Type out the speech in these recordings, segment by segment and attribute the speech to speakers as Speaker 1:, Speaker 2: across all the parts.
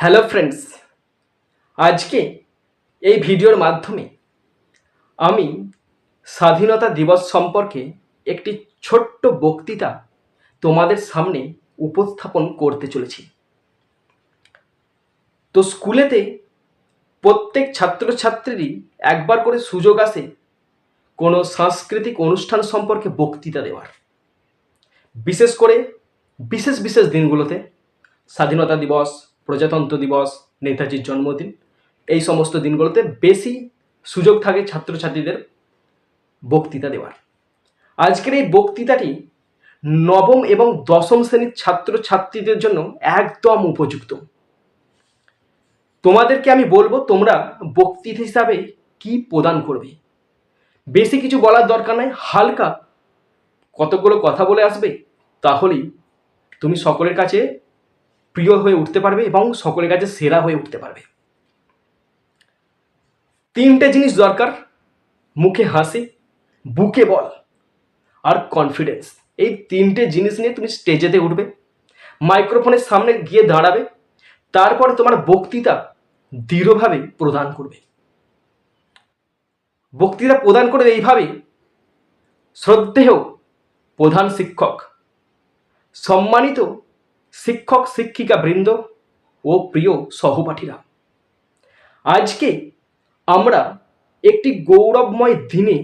Speaker 1: Hello friends আজকে এই ভিডিওর মাধ্যমে আমি স্বাধীনতা দিবস সম্পর্কে একটি ছোট্ট বক্তৃতা তোমাদের সামনে উপস্থাপন করতে চলেছি। তো স্কুলেতে প্রত্যেক ছাত্রছাত্রীরই একবার করে সুযোগ আসে কোনো সাংস্কৃতিক অনুষ্ঠান সম্পর্কে বক্তৃতা দেওয়ার। বিশেষ করে বিশেষ বিশেষ দিনগুলোতে স্বাধীনতা দিবস প্রজাতন্ত্র দিবস, নেতাজির জন্মদিন, এই সমস্ত দিনগুলোতে বেশি সুযোগ থাকে ছাত্রছাত্রীদের বক্তৃতা দেওয়ার। আজকের এই বক্তৃতাটি নবম এবং দশম শ্রেণির ছাত্রছাত্রীদের জন্য একদম উপযুক্ত। তোমাদেরকে আমি বলব তোমরা বক্তৃতা হিসাবে কি প্রদান করবে। বেশি কিছু বলার দরকার নাই, হালকা কতগুলো কথা বলে আসবে, তাহলেই তুমি সকলের কাছে প্রিয় হয়ে উঠতে পারবে এবং সকলের কাছে সেরা হয়ে উঠতে পারবে। তিনটে জিনিস দরকার, মুখে হাসি, বুকে বল আর কনফিডেন্স এই তিনটে জিনিস নিয়ে তুমি স্টেজেতে উঠবে মাইক্রোফোনের সামনে গিয়ে দাঁড়াবে, তারপরে তোমার বক্তৃতা দৃঢ়ভাবে প্রদান করবে। বক্তৃতা প্রদান করবে এইভাবে শ্রদ্ধেয় প্রধান শিক্ষক, সম্মানিত শিক্ষক, শিক্ষিকা বৃন্দ ও প্রিয় সহপাঠীরা, আজকে আমরা একটি গৌরবময় দিনে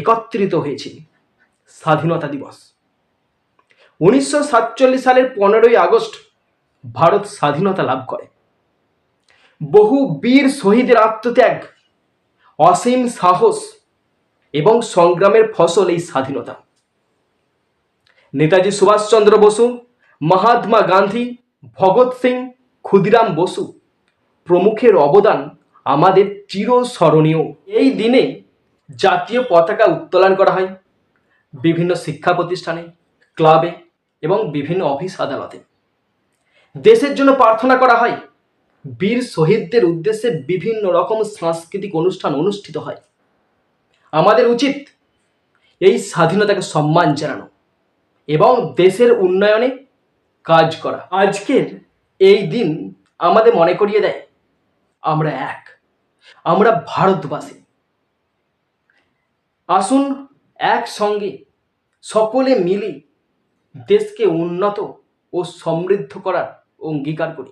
Speaker 1: একত্রিত হয়েছি, স্বাধীনতা দিবস। উনিশশো সাতচল্লিশ সালের পনেরোই আগস্ট ভারত স্বাধীনতা লাভ করে। বহু বীর শহীদের আত্মত্যাগ, অসীম সাহস এবং সংগ্রামের ফসল এই স্বাধীনতা। নেতাজি সুভাষচন্দ্র বসু মহাত্মা গান্ধী, ভগৎ সিং, ক্ষুদিরাম বসু প্রমুখের অবদান আমাদের চিরস্মরণীয়। এই দিনে জাতীয় পতাকা উত্তোলন করা হয় বিভিন্ন শিক্ষা প্রতিষ্ঠানে, ক্লাবে এবং বিভিন্ন অফিস আদালতে। দেশের জন্য প্রার্থনা করা হয়, বীর শহীদদের উদ্দেশ্যে বিভিন্ন রকম সাংস্কৃতিক অনুষ্ঠান অনুষ্ঠিত হয়। আমাদের উচিত এই স্বাধীনতাকে সম্মান জানানো এবং দেশের উন্নয়নে কাজ করা। আজকের এই দিন আমাদের মনে করিয়ে দেয়, আমরা এক। আমরা ভারতবাসী। আসুন একসঙ্গে সকলে মিলে দেশকে উন্নত ও সমৃদ্ধ করার অঙ্গীকার করি।